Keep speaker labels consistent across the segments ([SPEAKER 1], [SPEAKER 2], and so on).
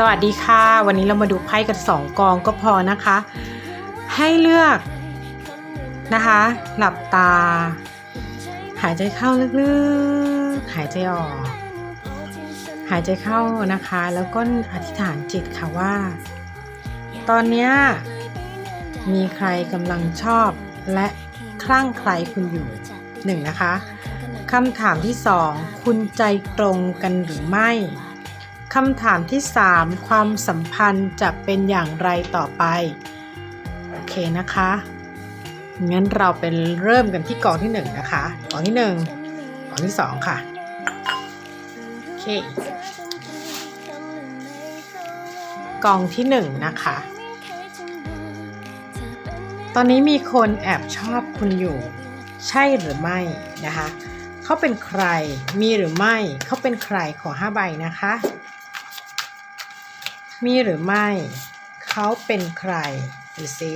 [SPEAKER 1] สวัสดีค่ะ วันนี้เรามาดูไพ่กันสองกองก็พอนะคะ ให้เลือกนะคะ หลับตา หายใจเข้าลึกๆ หายใจออก หายใจเข้านะคะ แล้วก็อธิษฐานจิตค่ะว่า ตอนนี้มีใครกำลังชอบและคลั่งใครคุณอยู่หนึ่งนะคะคำถามที่สองคุณใจตรงกันหรือไม่ คำถามที่ 3 ความสัมพันธ์จะเป็นอย่างไรต่อไป โอเคนะคะ งั้นเราเป็นเริ่มกันที่กองที่ 1 นะคะ กองที่ 1 กองที่ 2 ค่ะ โอเค กองที่ 1 นะคะ ตอนนี้มีคนแอบชอบคุณอยู่ ใช่หรือไม่นะคะเขาเป็นใคร มีหรือไม่ เขาเป็นใคร ขอ5ใบนะคะ มีหรือไม่ เขาเป็นใคร ดูสิ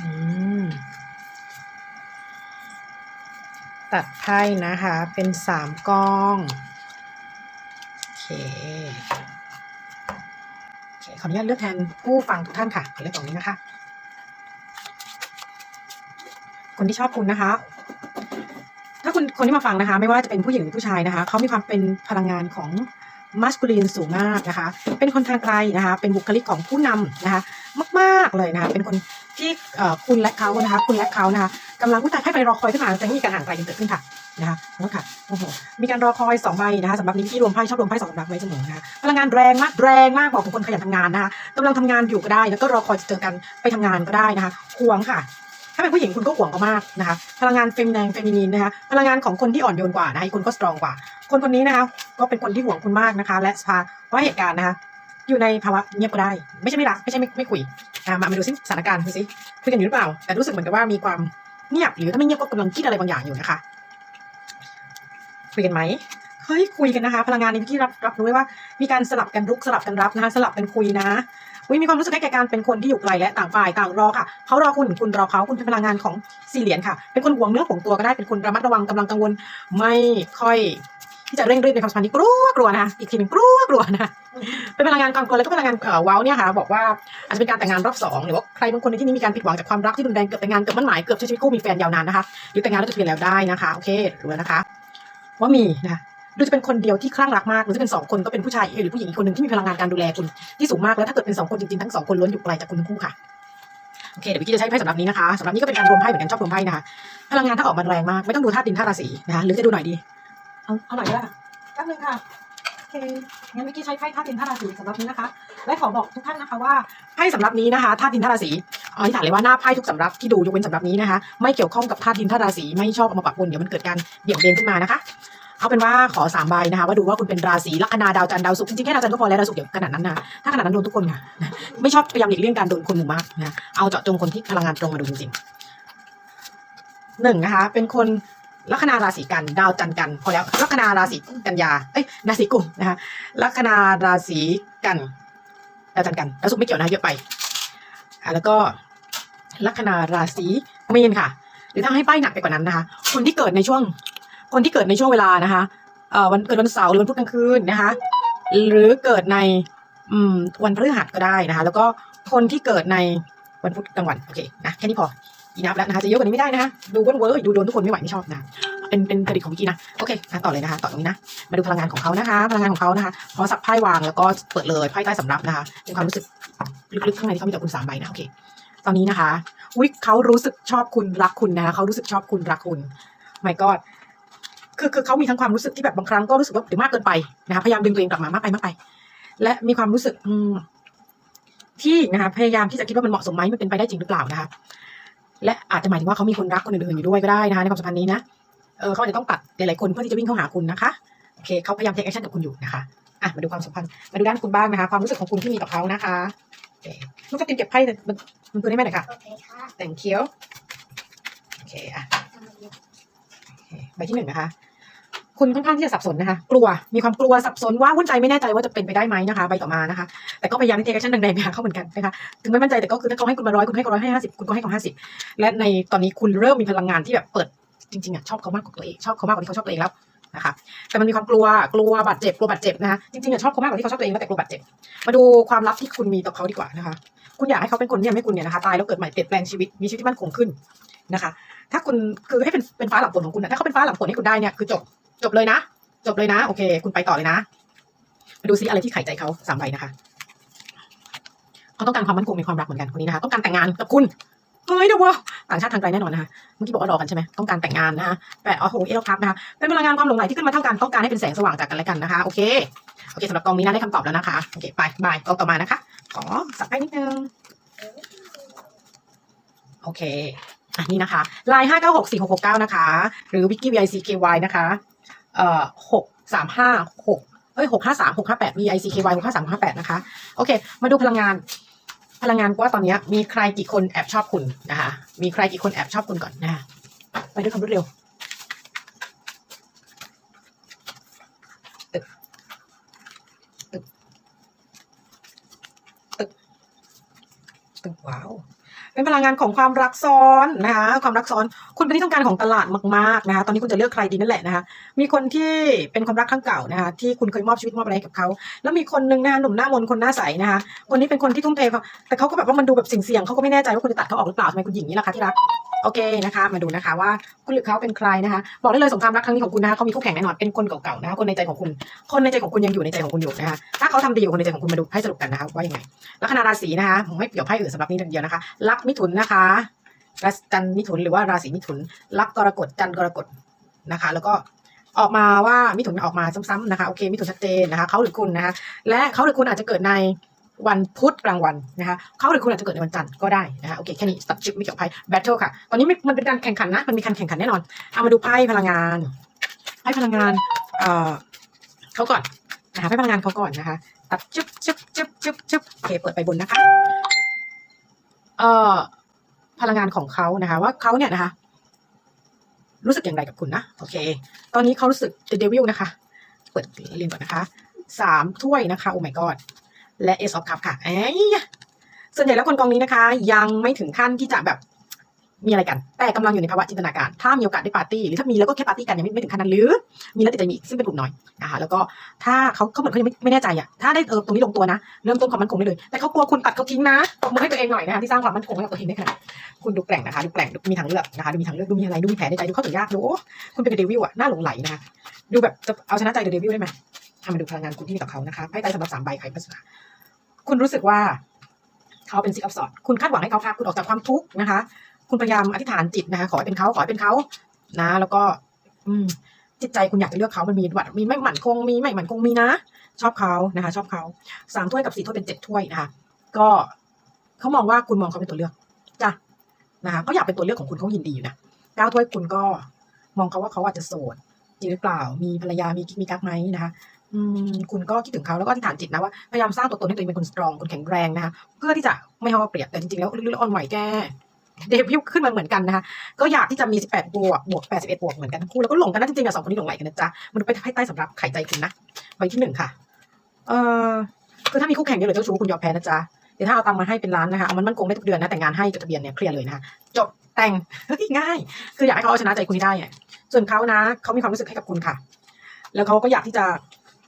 [SPEAKER 1] อืมตัดไพ่นะคะ เป็นสามกอง โอเค โอเค ขออนุญาตเลือกแทนผู้ฟังทุกท่านค่ะ ขอเลือกตรงนี้นะคะ คนที่ชอบคุณนะคะาคุณคนที่มาฟังนะคะ ไม่ว่าจะเป็นผู้หญิงหรือผู้ชายนะคะเขามีความเป็นพลังงานของมัสคูลีนสูงมากนะคะ เป็นคนทางไกลนะคะ เป็นบุคลิกของผู้นำนะคะ มาก ๆ เลยนะคะ เป็นคนที่คุณและเขานะคะ คุณและเขานะคะกำลังผู้ตายไพ่ไปรอคอยขึ้นมาแต่ไม่มีการห่างไกลกันเกิดขึ้นค่ะนะคะขอโทษค่ะโอ้โหมีการรอคอยสองใบนะคะสำหรับนี้ที่รวมไพ่ชอบรวมไพ่สองสำนักไว้เสมอนะคะพลังงานแรงมากแรงมากบอกถึงคนขยันทำงานนะคะกำลังทำงานอยู่ก็ได้ แล้วก็รอคอยจะเจอกันไปทำงานก็ได้นะคะห่วงค่ะ ถ้าเป็นผู้หญิงคุณก็ห่วงเขามากนะคะ พลังงานเฟมินเฟมินีนนะคะ พลังงานของคนที่อ่อนโยนกว่านะคะอีกคนก็สตรองกว่า คนคนนี้นะคะ ก็เป็นคนที่ห่วงคุณมากนะคะ และสภาเพราะเหตุการณ์นะคะ อยู่ในภาวะเงียบก็ได้ ไม่ใช่ไม่รัก ไม่ใช่ไม่ไม่คุยอะมามาดูซิสถานการณ์ดูซิคุยกันอยู่หรือเปล่า แต่รู้สึกเหมือนกับว่ามีความเงียบหรือถ้าไม่เงียบก็กำลังคิดอะไรบางอย่างอยู่นะคะคุยกันไหมเฮ้ยคุยกันนะคะ พลังงานในที่รับรับรู้ไว้ว่า มีการสลับกันรุกสลับกันรับนะคะสลับกันคุยนะ มีความรู้สึกให้แก่การเป็นคนที่อยู่ไกลและต่างฝ่ายต่างรอค่ะเขารอคุณคุณรอเขาคุณเป็นพลังงานของสี่เหรียญค่ะ เป็นคนหวงเนื้อหวงตัวก็ได้เป็นคนระมัดระวังกำลังกังวล ไม่ค่อยที่จะเร่งรีบในความสัมพันธ์นี้กลัวกลัวนะอีกทีหนึ่งกลัวกลัวนะเป็นพลังงานความกลัวแล้วก็พลังงานเอ่อว้าวเนี่ยค่ะบอกว่าอาจจะเป็นการแต่งงานรอบสองหรือว่าใครบางคนในที่นี้มีการผิดหวังจากความรักที่รุนแรงเกือบแต่งงานเกือบมั่นหมายเกือบใช้ชีวิตคู่มีแฟนยาวนานนะคะหรือแต่งงานแล้วจะเปลี่ยนแล้วได้นะคะโอเครู้แล้วนะคะ ว่ามีนะ ดูจะเป็นคนเดียวที่คลั่งรักมากหรือจะเป็นสองคนก็เป็นผู้ชายหรือผู้หญิงอีกคนหนึ่งที่มีพลังงานการดูแลคุณที่สูงมากแล้วถ้าเกิดเป็นสองคนจริงๆทั้งสองคนล้วนอยู่ไกลจากคุณทั้งคู่ค่ะโอเคเดี๋ยววิกี้จะใช้ไพ่สำหรับนี้นะคะสำหรับนี้ก็เป็นการรวมไพ่เหมือนกันชอบรวมไพ่นะคะพลังงานถ้าออกมาแรงมากไม่ต้องดูธาตุดินธาตุราศีนะคะหรือจะดูหน่อยดีเอาเอาหน่อยก็ได้ค่ะแป๊บนึงค่ะโอเคงั้นวิกกี้ใช้ไพ่ธาตุดินธาตุราศีสำหรับนี้นะคะ และขอบอกทุกท่านนะคะว่าไพ่สำหรับนี้นะคะธาตุดินธาตุราศีอธิษฐานเลยว่าหน้าไพ่ทุกสำรับที่ดูยกเว้นสำหรับนี้นะคะ ไม่เกี่ยวข้องกับธาตุดินธาตุราศีไม่ชอบเอามาปะปนเดี๋ยวมันเกิดการเบี่ยงเบนขึ้นมานะคะ เอาเป็นว่าขอสามใบนะคะว่าดูว่าคุณเป็นราศีลัคนาดาวจันทร์ดาวศุกร์จริงๆแค่ดาวจันทร์ก็พอแล้วดาวศุกร์เดี๋ยวขนาดนั้นนะถ้าขนาดนั้นโดนทุกคนค่ะไม่ชอบพยายามหลีกเลี่ยงการโดนคนหมู่มากนะเอาเจาะจงคนที่พลังงานตรงมาดูจริงๆหนึ่งนะคะ เป็นคนลัคนาราศีกันดาวจันทร์กันพอแล้วลัคนาราศีกันยาเอ้ยราศีกุมนะคะลัคนาราศีกันดาวจันทร์กันดาวศุกร์ไม่เกี่ยวนะเยอะไปอะแล้วก็ลัคนาราศีมีนค่ะ หรือถ้าให้ป้ายหนักไปกว่านั้นนะคะ คนที่เกิดในช่วง คนที่เกิดในช่วงเวลานะคะเอ่อวันเกิดวันเสาร์หรือวันพุธกลางคืนนะคะ หรือเกิดในอืมวันพฤหัสก็ได้นะคะ แล้วก็คนที่เกิดในวันพุธกลางวันโอเคนะแค่นี้พออีนับแล้วนะคะจะเยอะกว่านี้ไม่ได้นะคะดูเวอร์เวอร์ดูโดนทุกคนไม่ไหวไม่ชอบนะเป็นเป็นกระดิกของกี้นะโอเคนะต่อเลยนะคะต่อตรงนี้นะมาดูพลังงานของเขานะคะ พลังงานของเขานะคะพอสับไพ่วางแล้วก็เปิดเลยไพ่ใต้สำรับนะคะเป็นความรู้สึกลึกๆข้างในที่เขามีต่อคุณสามใบนะโอเค ตอนนี้นะคะวิเขารู้สึกชอบคุณรักคุณนะคะเขารู้สึกชอบคุณรักคุณไม่ก็ คือคือเขามีทั้งความรู้สึกที่แบบบางครั้งก็รู้สึกว่าเดี๋ยวมากเกินไปนะคะพยายามดึงตัวเองกลับมามากไปมากไป และมีความรู้สึกอืมที่นะคะพยายามที่จะคิดว่ามันเหมาะสมไหมมันเป็นไปได้จริงหรือเปล่านะคะและอาจจะหมายถึงว่าเขามีคนรักคนอื่นๆอยู่ด้วยก็ได้นะคะในความสัมพันธ์นี้นะเออเขาอาจจะต้องตัดหลายๆคนเพื่อที่จะวิ่งเข้าหาคุณนะคะโอเคเขาพยายามเทคแอคชั่นกับคุณอยู่นะคะอะมาดูความสัมพันธ์มาดูด้านคุณบ้างนะคะ ความรู้สึกของคุณที่มีต่อเขานะคะโอเคลูกก็เตรียมเก็บไพ่มันมันตัวนี้แม่หน่อยค่ะ
[SPEAKER 2] โอเคค่ะ
[SPEAKER 1] thank you โอเคอะโอเคใบที่หนึ่งนะคะ คุณค่อนข้างที่จะสับสนนะคะ กลัว มีความกลัวสับสนว่าวุ่นใจไม่แน่ใจว่าจะเป็นไปได้ไหมนะคะ ใบต่อมานะคะ แต่ก็พยายามที่เทคแอคชั่นแรงๆไปหาเขาเหมือนกันนะคะ ถึงไม่มั่นใจแต่ก็คือถ้าเขาให้คุณมาร้อยคุณให้เขาร้อยให้ห้าสิบคุณก็ให้เขาห้าสิบและในตอนนี้คุณเริ่มมีพลังงานที่แบบเปิดจริงๆอะชอบเขามากกว่าตัวเองชอบเขามากกว่าที่เขาชอบตัวเองแล้วนะคะแต่มันมีความกลัวกลัวบาดเจ็บกลัวบาดเจ็บนะคะจริงๆอะชอบเขามากกว่าที่เขาชอบตัวเองแต่กลัวบาดเจ็บมาดูความลับที่คุณมีต่อเขาดีกว่านะคะ คุณอยากให้เขาเป็นคนที่ทำให้คุณเนี่ยนะคะตายแล้วเกิดใหม่เปลี่ยนแปลงชีวิตมีชีวิตที่มั่นคงขึ้นนะคะ ถ้าคุณคือให้เป็นเป็นฟ้าหลังฝนของคุณนะถ้าเขาเป็นฟ้าหลังฝนให้คุณได้เนี่ยคือจบ จบเลยนะ จบเลยนะ โอเค คุณไปต่อเลยนะ มาดูซิอะไรที่ไข่ใจเขาสามใบนะคะเขาต้องการความมั่นคงในความรักเหมือนกันคนนี้นะคะ ต้องการแต่งงานกับคุณเฮ้ยเดี๋ยวว่าต่างชาติทางไกลแน่นอนนะคะ เมื่อกี้บอกว่ารอกันใช่ไหมต้องการแต่งงานนะคะแปดโอ้โหเอลครับนะคะ เป็นพลังงานความหลงใหลที่ขึ้นมาเท่ากันต้องการให้เป็นแสงสว่างจากกันและกันนะคะ โอเค โอเคสำหรับกองนี้นะได้คำตอบแล้วนะคะ โอเค ไปบายกองต่อมานะคะ ขอสับให้นิดนึง โอเค อะนี่นะคะไลน์ห้าเก้าหกสี่หกหกเก้านะคะ หรือวิกกี้ VICKY นะคะ เอ่อหกสามห้าหกเอ้ยหกห้าสามหกห้าแปด VICKY หกห้าสามห้าแปดนะคะ โอเค มาดูพลังงาน พลังงานว่าตอนนี้มีใครกี่คนแอบชอบคุณนะคะ มีใครกี่คนแอบชอบคุณก่อนนะคะไปด้วยความรวดเร็วตึกตึกตึกตึกว้าว เป็นพลังงานของความรักซ้อนนะคะ ความรักซ้อน คุณเป็นที่ต้องการของตลาดมากๆนะคะตอนนี้คุณจะเลือกใครดีนั่นแหละนะคะมีคนที่เป็นความรักครั้งเก่านะคะที่คุณเคยมอบชีวิตมอบอะไรกับเขาแล้วมีคนนึงนะคะหนุ่มหน้ามนคนหน้าใสนะคะคนนี้เป็นคนที่ทุ่มเทเขาแต่เขาก็แบบว่ามันดูแบบเสี่ยงๆเขาก็ไม่แน่ใจว่าคุณจะตัดเขาออกหรือเปล่าทำไมคุณหญิงนี้ล่ะคะที่รักโอเคนะคะ มาดูนะคะว่าคุณหรือเขาเป็นใครนะคะ บอกได้เลยสงครามรักครั้งนี้ของคุณนะคะเขามีคู่แข่งแน่นอนเป็นคนเก่าๆนะคะคนในใจของคุณ คนในใจของคุณยังอยู่ในใจของคุณอยู่นะคะถ้าเขาทำดีกับคนในใจของคุณมาดูให้สรุปกันนะคะว่ายังไงลัคนาราศีนะคะผมไม่เกี่ยวไพ่อื่นสำหรับนี้เดียวนะคะลักมิถุนนะคะ ราศีจันมิถุนหรือว่าราศีมิถุนลักกรกฎจันทร์กรกฎนะคะ แล้วก็ออกมาว่ามิถุนออกมาซ้ำๆนะคะโอเคมิถุนชัดเจนนะคะเขาหรือคุณนะคะและเขาหรือคุณอาจจะเกิดในวันพุธกลางวันนะคะเขาหรือคุณอาจจะเกิดในวันจันทร์ก็ได้นะคะโอเคแค่นี้ตัดชิปไม่เกี่ยวไพ่แบทเทิลค่ะ ตอนนี้ม่มันเป็นการแข่งขันนะมันมีการแข่งขันแน่นอนเอามาดูไพ่พลังงานไพ่พลังงานเอ่อเขาก่อนนะคะไพ่พลังงานเขาก่อนนะคะตัดจึ๊บจึ๊บจึ๊บจึ๊บจึ๊บโอเคเปิดไปบนนะคะเอ่อ พลังงานของเขานะคะ ว่าเขาเนี่ยนะคะ รู้สึกอย่างไรกับคุณนะโอเค ตอนนี้เขารู้สึกเดวิลนะคะ เปิดเรียนก่อนนะคะสามถ้วยนะคะโอ้ my god และ Ace of Cup ค่ะเอ้ยส่วนใหญ่แล้วคนกองนี้นะคะ ยังไม่ถึงขั้นที่จะแบบ มีอะไรกัน แต่กำลังอยู่ในภาวะจินตนาการ ถ้ามีโอกาสได้ปาร์ตี้หรือถ้ามีแล้วก็แค่ปาร์ตี้กันยังไม่ไมถึงขั้นนั้นหรือ มีแล้วแต่จะมีซึ่งเป็นกลุ่มน้อยนะคะแล้วก็ถ้าเขาเขาเหมือนเขายังไม่ไม่แน่ใจอะถ้าได้เออตรงนี้ลงตัวนะ เริ่มต้นความมั่นคงได้เลย แต่เขากลัวคุณตัดเขาทิ้งนะตบมือให้ตัวเองหน่อยนะคะที่สร้างความมั่นคงให้กับตัวเองได้ขนาดคุณดูแกร่งนะคะดูแกร่งดูมีทางเลือกนะคะดูมีทางเลือกดูมีอะไรดูมีแผลในใจดูเข้าถึงยากดูโอ้คุณเป็นเดวิลอะน่าหลงไหลนะคะดูแบบจะเอาชนะใจเดวิลได้ไหมทำมาดูพลังงานคุณที่มีต่อเขานะคะไพ่ใต้สำหรับสามใบไขปริศนาคุณรู้สึกว่าเขาเป็นซิกอัพสอดคุณคาดหวังให้เขาพาคุณออกจากความทุกข์นะคะ คุณพยายามอธิษฐานจิตนะคะขอให้เป็นเขาขอให้เป็นเขานะ แล้วก็ อืม จิตใจคุณอยากจะเลือกเขามันมีวัดมีไม่หมั่นคงมีไม่หมั่นคงมีนะ ชอบเขานะคะ ชอบเขาสามถ้วยกับสี่ถ้วยเป็นเจ็ดถ้วยนะคะก็เขามองว่าคุณมองเขาเป็นตัวเลือกจ้ะนะคะเขาอยากเป็นตัวเลือกของคุณเขายินดีอยู่นะเก้าถ้วยคุณก็มองเขาว่าเขาอาจจะโสดจริงหรือเปล่า มีภรรยามีมีกักไหมนะคะอืมคุณก็คิดถึงเขาแล้วก็อธิษฐานจิตนะว่าพยายามสร้างตัวตนให้ตัวเองเป็นคนสตรองคนแข็งแรงนะคะเพื่อที่จะไม่ให้เขาเปรียบแต่จริงๆแล้วลึกๆแล้วอ่อนไหวแก เดวิลขึ้นมาเหมือนกันนะคะก็อยากที่จะมี 18 บวกบวก 81 บวกเหมือนกันทั้งคู่แล้วก็หลงกันนะจริงๆอะสองคนนี้หลงไหลกันนะจ๊ะมันไปให้ใต้สำหรับไขใจคุณนะใบที่หนึ่งค่ะ เอ่อคือถ้ามีคู่แข่งเยอะเลยเจ้าชู้คุณยอมแพ้นะจ๊ะเดี๋ยวถ้าเอาตังมาให้เป็นล้านนะคะเอามันมั่นคงได้ทุกเดือนนะแต่งงานให้จดทะเบียนเนี่ยเคลียร์เลยนะคะจบแต่งง่าย คืออยากให้เขาเอาชนะใจคุณได้อะส่วนเขานะเขามีความรู้สึกให้กับคุณค่ะ แล้วเขาก็อยากที่จะ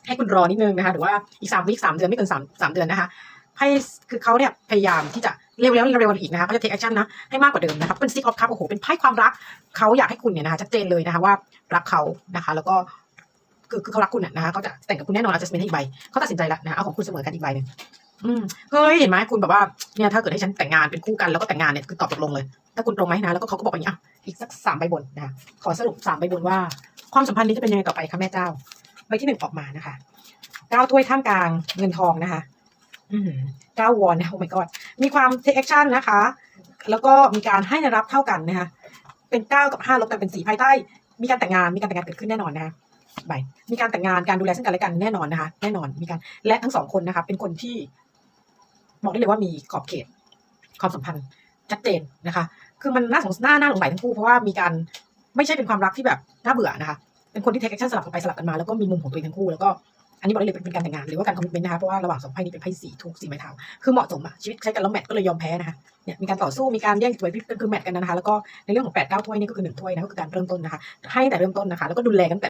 [SPEAKER 1] ให้คุณรอนิดนึงนะคะหรือว่าอีกสามวิสามเดือนไม่เกินสามสามเดือนนะคะให้คือเขาเนี่ยพยายามที่จะ เร็วแล้วเร็วๆอีกนะคะเขาจะ take action นะให้มากกว่าเดิมนะคะเป็น six of cup โอ้โหเป็นไพ่ความรักเขาอยากให้คุณเนี่ยนะคะชัดเจนเลยนะคะว่ารักเขานะคะ แล้วก็คือคือเขารักคุณน่ะนะคะเขาจะแต่งกับคุณแน่นอน adjustment ให้อีกใบเขาตัดสินใจแล้วนะเอาของคุณเสมอกันอีกใบหนึ่งอืมเฮ้ยเห็นไหมคุณแบบว่าเนี่ยถ้าเกิดให้ฉันแต่งงานเป็นคู่กันแล้วก็แต่งงานเนี่ยคือตอบตกลงเลย ถ้าคุณตรงไหมนะแล้วก็เขาก็บอกอย่างนี้อะอีกสักสามใบบนนะขอสรุปสามใบบนว่า ความสัมพันธ์นี้จะเป็นยังไงต่อไปคะแม่เจ้าใบที่หนึ่งออกมานะคะเก้าถ้วยท่ามกลางเงินทองนะคะ เก้าวอนนะโอ้ my god มีความ take action นะคะ แล้วก็มีการให้และรับเท่ากันนะคะเป็นเก้ากับห้าลบกันเป็นสี่ภายใต้ มีการแต่งงานมีการแต่งงานเกิดขึ้นแน่นอนนะคะใบมีการแต่งงานการดูแลซึ่งกันและกันแน่นอนนะคะแน่นอนมีการและทั้งสองคนนะคะเป็นคนที่บอกได้เลยว่ามีขอบเขตความสัมพันธ์ชัดเจนนะคะ คือมันน่าสงสารน่าน่าหลงใหลทั้งคู่เพราะว่ามีการไม่ใช่เป็นความรักที่แบบน่าเบื่อนะคะ เป็นคนที่ take action สลับกันไปสลับกันมาแล้วก็มีมุมของตัวเองทั้งคู่แล้วก็ อันนี้บอกได้เลยเป็นการแต่งงานหรือว่าการคอมมิชเมนต์นะคะเพราะว่าระหว่างสองไพ่นี้เป็นไพ่สีทูกสีไม้เท้าคือเหมาะสมอะชีวิตใช้กันแล้วแมทก็เลยยอมแพ้นะคะเนี่ยมีการต่อสู้มีการแย่งถ้วยก็คือแมทกันนะคะแล้วก็ในเรื่องของแปดเก้าถ้วยนี่ก็คือหนึ่งถ้วยนะก็คือการเริ่มต้นนะคะให้แต่เริ่มต้นนะคะ แล้วก็ดูแลกันแต่